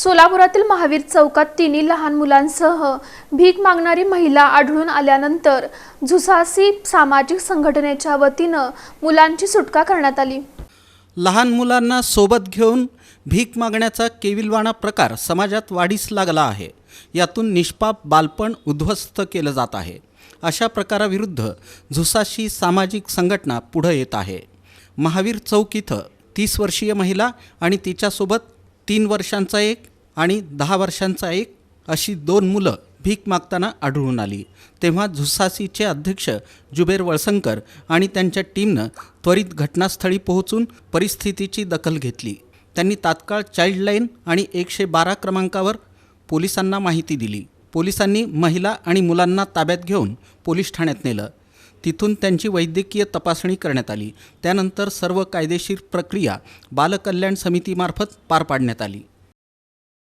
सोलापुरातील महावीर चौकात तिन्ही लहान मुलांसह भीक मागणारी महिला आढळून आल्यानंतर झुसासी सामाजिक संघटनेच्या वतीनं मुलांची सुटका करण्यात आली. लहान मुलांना सोबत घेऊन भीक मागण्याचा केविलवाणा प्रकार समाजात वाढीस लागला आहे. यातून निष्पाप बालपण उद्ध्वस्त केलं जात आहे. अशा प्रकाराविरुद्ध झुसाशी सामाजिक संघटना पुढं येत आहे. महावीर चौक इथं तीस वर्षीय महिला आणि तिच्यासोबत तीन वर्षांचा एक आणि दहा वर्षांचा एक अशी दोन मुलं भीक मागताना आढळून आली. तेव्हा झुसासीचे अध्यक्ष जुबेर वळसंकर आणि त्यांच्या टीमनं त्वरित घटनास्थळी पोहोचून परिस्थितीची दखल घेतली. त्यांनी तात्काळ चाइल्डलाईन आणि एकशे बारा क्रमांकावर पोलिसांना माहिती दिली. पोलिसांनी महिला आणि मुलांना ताब्यात घेऊन पोलीस ठाण्यात नेलं. तिथून त्यांची वैद्यकीय तपासणी करण्यात आली. त्यानंतर सर्व कायदेशीर प्रक्रिया बालकल्याण समितीमार्फत पार पाडण्यात आली.